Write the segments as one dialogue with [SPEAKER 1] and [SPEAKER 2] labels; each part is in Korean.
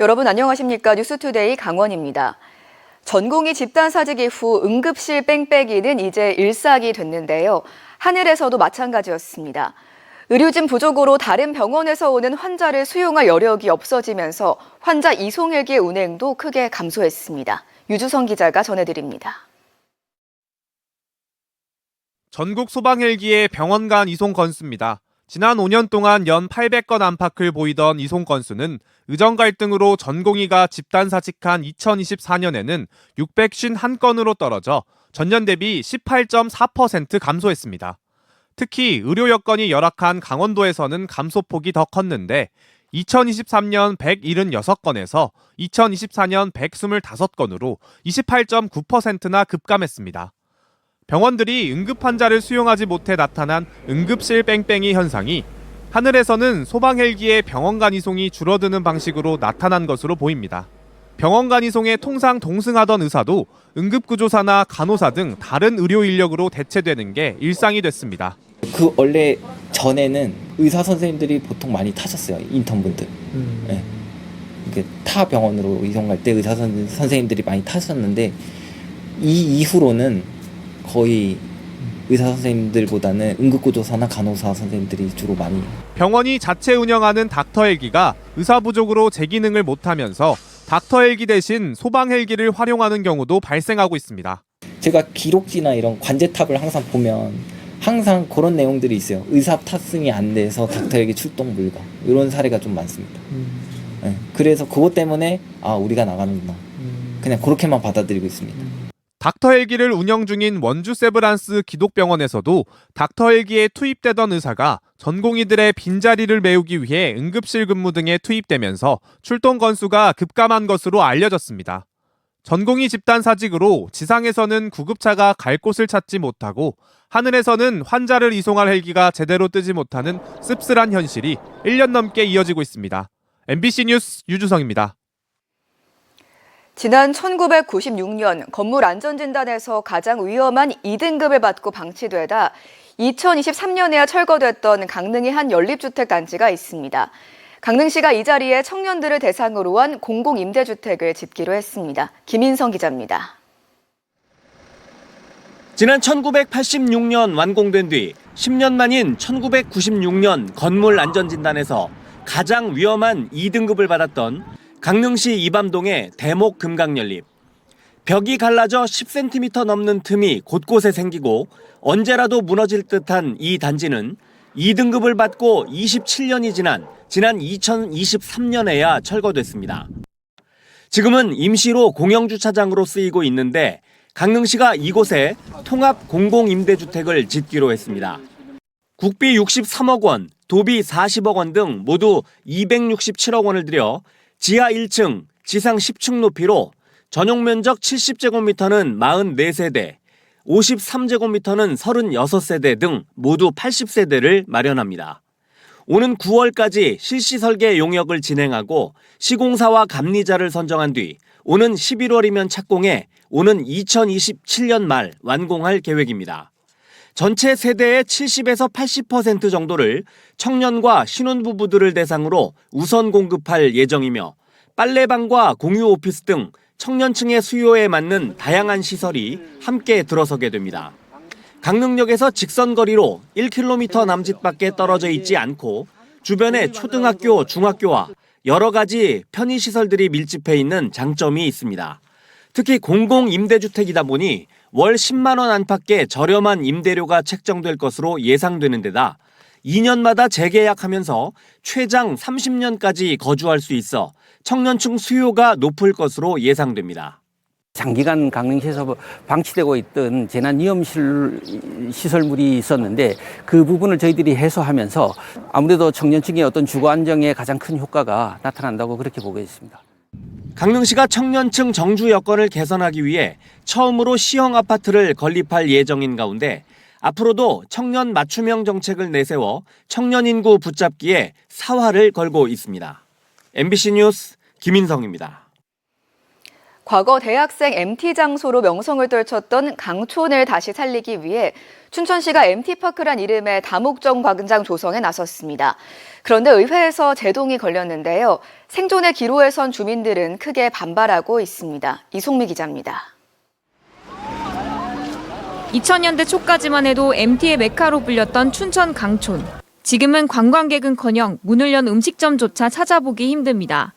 [SPEAKER 1] 여러분 안녕하십니까? 뉴스투데이 강원입니다. 전공의 집단 사직 이후 응급실 뺑뺑이는 이제 일상이 됐는데요. 하늘에서도 마찬가지였습니다. 의료진 부족으로 다른 병원에서 오는 환자를 수용할 여력이 없어지면서 환자 이송 헬기 운행도 크게 감소했습니다. 유주성 기자가 전해드립니다.
[SPEAKER 2] 전국 소방 헬기의 병원 간 이송 건수입니다. 지난 5년 동안 연 800건 안팎을 보이던 이송 건수는 의정 갈등으로 전공의가 집단 사직한 2024년에는 651건으로 떨어져 전년 대비 18.4% 감소했습니다. 특히 의료 여건이 열악한 강원도에서는 감소폭이 더 컸는데 2023년 176건에서 2024년 125건으로 28.9%나 급감했습니다. 병원들이 응급 환자를 수용하지 못해 나타난 응급실 뺑뺑이 현상이 하늘에서는 소방 헬기의 병원 간 이송이 줄어드는 방식으로 나타난 것으로 보입니다. 병원 간 이송에 통상 동승하던 의사도 응급구조사나 간호사 등 다른 의료 인력으로 대체되는 게 일상이 됐습니다.
[SPEAKER 3] 그 원래 전에는 의사 선생님들이 보통 많이 타셨어요 인턴분들. 네. 이게 타 병원으로 이송 갈때 의사 선, 선생님들이 많이 타셨는데 이 이후로는 거의 의사 선생님들보다는 응급구조사나 간호사 선생님들이 주로 많이
[SPEAKER 2] 병원이 자체 운영하는 닥터 헬기가 의사 부족으로 제 기능을 못하면서 닥터 헬기 대신 소방 헬기를 활용하는 경우도 발생하고 있습니다.
[SPEAKER 3] 제가 기록지나 이런 관제탑을 항상 보면 항상 그런 내용들이 있어요. 의사 탑승이 안 돼서 닥터에게 출동 불가 이런 사례가 좀 많습니다. 네, 그래서 그것 때문에 아 우리가 나가는구나 그냥 그렇게만 받아들이고 있습니다.
[SPEAKER 2] 닥터 헬기를 운영 중인 원주 세브란스 기독병원에서도 닥터 헬기에 투입되던 의사가 전공의들의 빈자리를 메우기 위해 응급실 근무 등에 투입되면서 출동 건수가 급감한 것으로 알려졌습니다. 전공의 집단 사직으로 지상에서는 구급차가 갈 곳을 찾지 못하고 하늘에서는 환자를 이송할 헬기가 제대로 뜨지 못하는 씁쓸한 현실이 1년 넘게 이어지고 있습니다. MBC 뉴스 유주성입니다.
[SPEAKER 1] 지난 1996년 건물 안전진단에서 가장 위험한 2등급을 받고 방치되다 2023년에야 철거됐던 강릉의 한 연립주택 단지가 있습니다. 강릉시가 이 자리에 청년들을 대상으로 한 공공임대주택을 짓기로 했습니다. 김인성 기자입니다.
[SPEAKER 4] 지난 1986년 완공된 뒤 10년 만인 1996년 건물 안전진단에서 가장 위험한 2등급을 받았던 강릉시 이밤동의 대목 금강 연립. 벽이 갈라져 10cm 넘는 틈이 곳곳에 생기고 언제라도 무너질 듯한 이 단지는 2등급을 받고 27년이 지난 지난 2023년에야 철거됐습니다. 지금은 임시로 공영주차장으로 쓰이고 있는데 강릉시가 이곳에 통합 공공임대주택을 짓기로 했습니다. 국비 63억 원, 도비 40억 원 등 모두 267억 원을 들여 지하 1층, 지상 10층 높이로 전용 면적 70제곱미터는 44세대, 53제곱미터는 36세대 등 모두 80세대를 마련합니다. 오는 9월까지 실시 설계 용역을 진행하고 시공사와 감리자를 선정한 뒤 오는 11월이면 착공해 오는 2027년 말 완공할 계획입니다. 전체 세대의 70에서 80% 정도를 청년과 신혼부부들을 대상으로 우선 공급할 예정이며 빨래방과 공유 오피스 등 청년층의 수요에 맞는 다양한 시설이 함께 들어서게 됩니다. 강릉역에서 직선거리로 1km 남짓밖에 떨어져 있지 않고 주변에 초등학교, 중학교와 여러 가지 편의시설들이 밀집해 있는 장점이 있습니다. 특히 공공임대주택이다 보니 월 10만 원 안팎의 저렴한 임대료가 책정될 것으로 예상되는 데다 2년마다 재계약하면서 최장 30년까지 거주할 수 있어 청년층 수요가 높을 것으로 예상됩니다.
[SPEAKER 5] 장기간 강릉시에서 방치되고 있던 재난 위험 시설물이 있었는데 그 부분을 저희들이 해소하면서 아무래도 청년층의 어떤 주거 안정에 가장 큰 효과가 나타난다고 그렇게 보고 있습니다.
[SPEAKER 4] 강릉시가 청년층 정주 여건을 개선하기 위해 처음으로 시형 아파트를 건립할 예정인 가운데 앞으로도 청년 맞춤형 정책을 내세워 청년 인구 붙잡기에 사활을 걸고 있습니다. MBC 뉴스 김인성입니다.
[SPEAKER 1] 과거 대학생 MT 장소로 명성을 떨쳤던 강촌을 다시 살리기 위해 춘천시가 MT파크란 이름의 다목적 광장 조성에 나섰습니다. 그런데 의회에서 제동이 걸렸는데요. 생존의 기로에 선 주민들은 크게 반발하고 있습니다. 이송미 기자입니다.
[SPEAKER 6] 2000년대 초까지만 해도 MT의 메카로 불렸던 춘천 강촌. 지금은 관광객은커녕 문을 연 음식점조차 찾아보기 힘듭니다.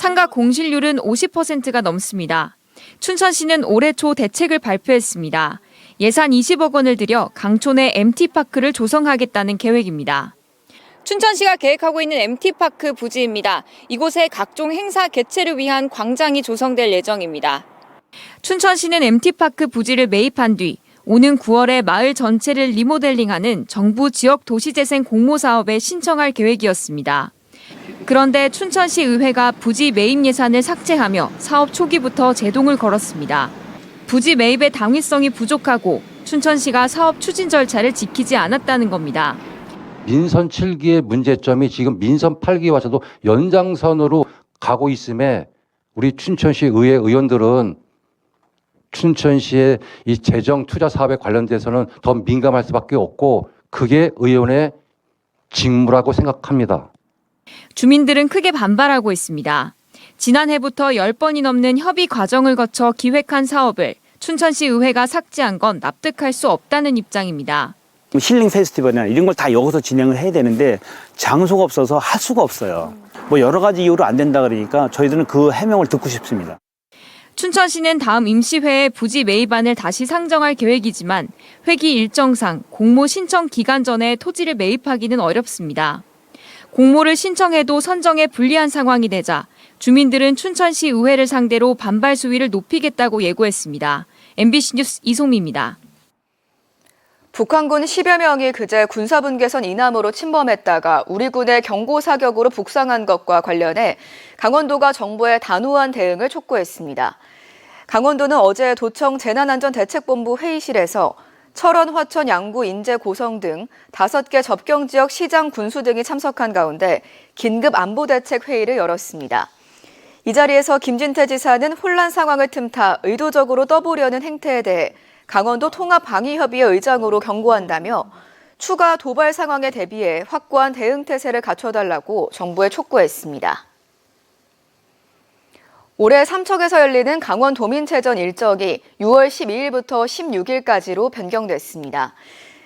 [SPEAKER 6] 상가 공실률은 50%가 넘습니다. 춘천시는 올해 초 대책을 발표했습니다. 예산 20억 원을 들여 강촌에 MT파크를 조성하겠다는 계획입니다. 춘천시가 계획하고 있는 MT파크 부지입니다. 이곳에 각종 행사 개최를 위한 광장이 조성될 예정입니다. 춘천시는 MT파크 부지를 매입한 뒤 오는 9월에 마을 전체를 리모델링하는 정부 지역 도시재생 공모 사업에 신청할 계획이었습니다. 그런데 춘천시 의회가 부지 매입 예산을 삭제하며 사업 초기부터 제동을 걸었습니다. 부지 매입의 당위성이 부족하고 춘천시가 사업 추진 절차를 지키지 않았다는 겁니다.
[SPEAKER 7] 민선 7기의 문제점이 지금 민선 8기 와서도 연장선으로 가고 있음에 우리 춘천시 의회 의원들은 춘천시의 이 재정 투자 사업에 관련돼서는 더 민감할 수밖에 없고 그게 의원의 직무라고 생각합니다.
[SPEAKER 6] 주민들은 크게 반발하고 있습니다. 지난해부터 10번이 넘는 협의 과정을 거쳐 기획한 사업을 춘천시 의회가 삭제한 건 납득할 수 없다는 입장입니다.
[SPEAKER 8] 힐링 페스티벌이나 이런 걸 다 여기서 진행을 해야 되는데 장소가 없어서 할 수가 없어요. 뭐 여러 가지 이유로 안 된다 그러니까 저희들은 그 해명을 듣고 싶습니다.
[SPEAKER 6] 춘천시는 다음 임시회에 부지 매입안을 다시 상정할 계획이지만 회기 일정상 공모 신청 기간 전에 토지를 매입하기는 어렵습니다. 공모를 신청해도 선정에 불리한 상황이 되자 주민들은 춘천시 의회를 상대로 반발 수위를 높이겠다고 예고했습니다. MBC 뉴스 이송미입니다.
[SPEAKER 1] 북한군 10여 명이 그제 군사분계선 이남으로 침범했다가 우리 군의 경고 사격으로 북상한 것과 관련해 강원도가 정부의 단호한 대응을 촉구했습니다. 강원도는 어제 도청 재난안전대책본부 회의실에서 철원, 화천, 양구, 인제, 고성 등 다섯 개 접경 지역 시장 군수 등이 참석한 가운데 긴급 안보 대책 회의를 열었습니다. 이 자리에서 김진태 지사는 혼란 상황을 틈타 의도적으로 떠보려는 행태에 대해 강원도 통합방위협의회 의장으로 경고한다며 추가 도발 상황에 대비해 확고한 대응 태세를 갖춰달라고 정부에 촉구했습니다. 올해 삼척에서 열리는 강원 도민체전 일정이 6월 12일부터 16일까지로 변경됐습니다.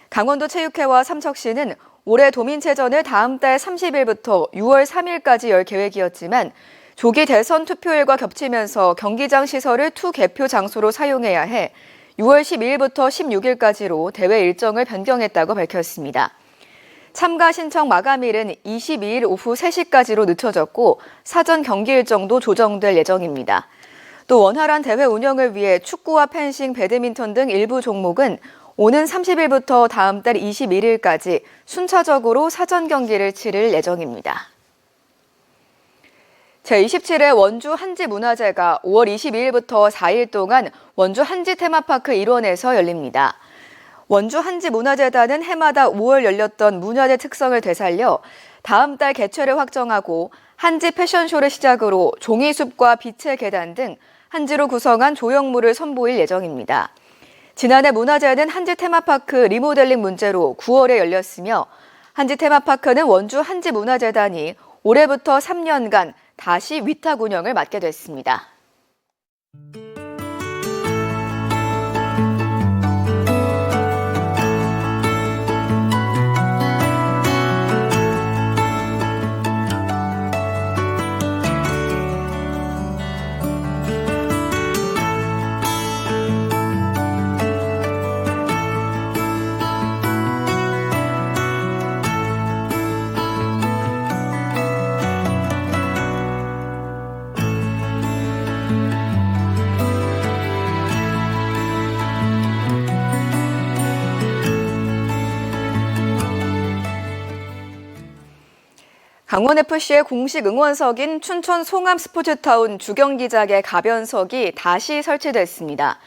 [SPEAKER 1] 강원도 체육회와 삼척시는 올해 도민체전을 다음 달 30일부터 6월 3일까지 열 계획이었지만 조기 대선 투표일과 겹치면서 경기장 시설을 투 개표 장소로 사용해야 해 6월 12일부터 16일까지로 대회 일정을 변경했다고 밝혔습니다. 참가 신청 마감일은 22일 오후 3시까지로 늦춰졌고 사전 경기 일정도 조정될 예정입니다. 또 원활한 대회 운영을 위해 축구와 펜싱, 배드민턴 등 일부 종목은 오는 30일부터 다음 달 21일까지 순차적으로 사전 경기를 치를 예정입니다. 제27회 원주 한지문화제가 5월 22일부터 4일 동안 원주 한지 테마파크 일원에서 열립니다. 원주 한지 문화재단은 해마다 5월 열렸던 문화재 특성을 되살려 다음 달 개최를 확정하고 한지 패션쇼를 시작으로 종이숲과 빛의 계단 등 한지로 구성한 조형물을 선보일 예정입니다. 지난해 문화재는 한지 테마파크 리모델링 문제로 9월에 열렸으며 한지 테마파크는 원주 한지 문화재단이 올해부터 3년간 다시 위탁 운영을 맡게 됐습니다. 강원FC의 공식 응원석인 춘천 송암 스포츠타운 주경기장의 가변석이 다시 설치됐습니다.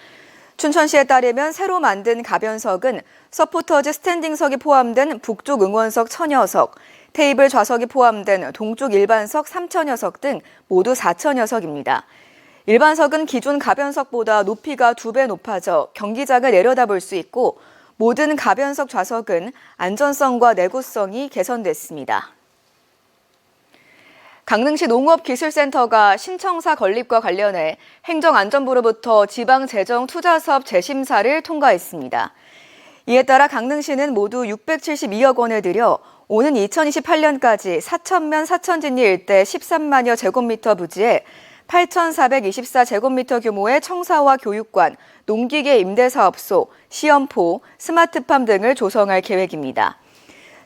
[SPEAKER 1] 춘천시에 따르면 새로 만든 가변석은 서포터즈 스탠딩석이 포함된 북쪽 응원석 천여석, 테이블 좌석이 포함된 동쪽 일반석 3천여석 등 모두 4천여석입니다. 일반석은 기존 가변석보다 높이가 두 배 높아져 경기장을 내려다볼 수 있고 모든 가변석 좌석은 안전성과 내구성이 개선됐습니다. 강릉시 농업기술센터가 신청사 건립과 관련해 행정안전부로부터 지방재정투자사업 재심사를 통과했습니다. 이에 따라 강릉시는 모두 672억 원을 들여 오는 2028년까지 사천면 사천진리 일대 13만여 제곱미터 부지에 8,424제곱미터 규모의 청사와 교육관, 농기계 임대사업소, 시험포, 스마트팜 등을 조성할 계획입니다.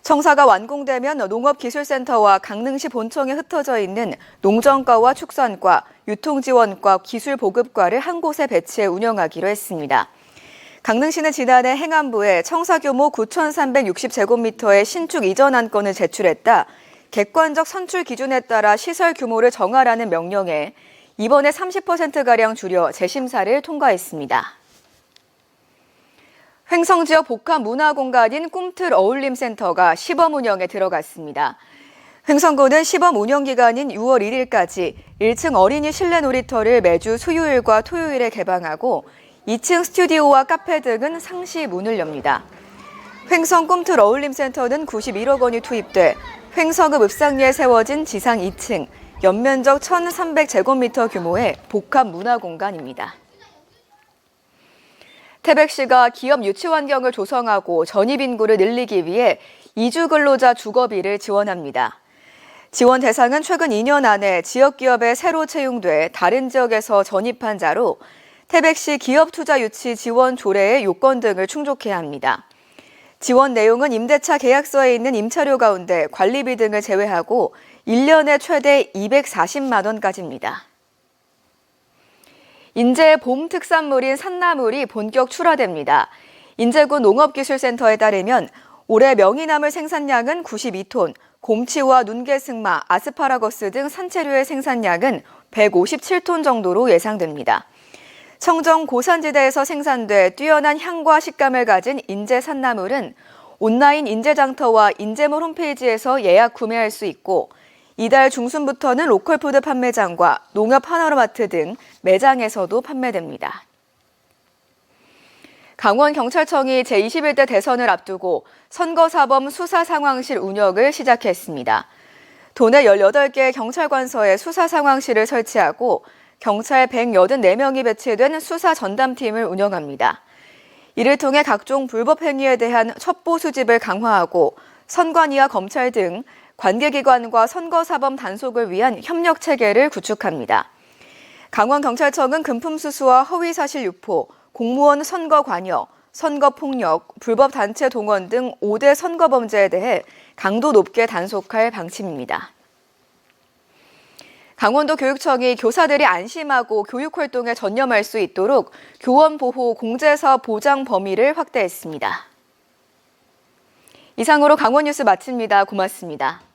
[SPEAKER 1] 청사가 완공되면 농업기술센터와 강릉시 본청에 흩어져 있는 농정과와 축산과, 유통지원과, 기술보급과를 한 곳에 배치해 운영하기로 했습니다. 강릉시는 지난해 행안부에 청사 규모 9,360제곱미터의 신축 이전 안건을 제출했다. 객관적 선출 기준에 따라 시설 규모를 정하라는 명령에 이번에 30%가량 줄여 재심사를 통과했습니다. 횡성 지역 복합 문화 공간인 꿈틀 어울림 센터가 시범 운영에 들어갔습니다. 횡성구는 시범 운영 기간인 6월 1일까지 1층 어린이 실내 놀이터를 매주 수요일과 토요일에 개방하고 2층 스튜디오와 카페 등은 상시 문을 엽니다. 횡성 꿈틀 어울림 센터는 91억 원이 투입돼 횡성읍 읍상리에 세워진 지상 2층 연면적 1,300제곱미터 규모의 복합 문화 공간입니다. 태백시가 기업 유치 환경을 조성하고 전입 인구를 늘리기 위해 이주 근로자 주거비를 지원합니다. 지원 대상은 최근 2년 안에 지역 기업에 새로 채용돼 다른 지역에서 전입한 자로 태백시 기업 투자 유치 지원 조례의 요건 등을 충족해야 합니다. 지원 내용은 임대차 계약서에 있는 임차료 가운데 관리비 등을 제외하고 1년에 최대 240만 원까지입니다. 인제의 봄 특산물인 산나물이 본격 출하됩니다. 인제구 농업기술센터에 따르면 올해 명이나물 생산량은 92톤, 곰치와 눈개승마, 아스파라거스 등 산채류의 생산량은 157톤 정도로 예상됩니다. 청정 고산지대에서 생산돼 뛰어난 향과 식감을 가진 인제 산나물은 온라인 인제장터와 인제몰 홈페이지에서 예약 구매할 수 있고 이달 중순부터는 로컬푸드 판매장과 농협 하나로마트 등 매장에서도 판매됩니다. 강원경찰청이 제21대 대선을 앞두고 선거사범 수사상황실 운영을 시작했습니다. 도내 18개 경찰관서에 수사상황실을 설치하고 경찰 184명이 배치된 수사 전담팀을 운영합니다. 이를 통해 각종 불법 행위에 대한 첩보 수집을 강화하고 선관위와 검찰 등 관계기관과 선거사범 단속을 위한 협력 체계를 구축합니다. 강원경찰청은 금품수수와 허위사실 유포, 공무원 선거 관여, 선거 폭력, 불법 단체 동원 등 5대 선거 범죄에 대해 강도 높게 단속할 방침입니다. 강원도 교육청이 교사들이 안심하고 교육 활동에 전념할 수 있도록 교원 보호 공제사 보장 범위를 확대했습니다. 이상으로 강원 뉴스 마칩니다. 고맙습니다.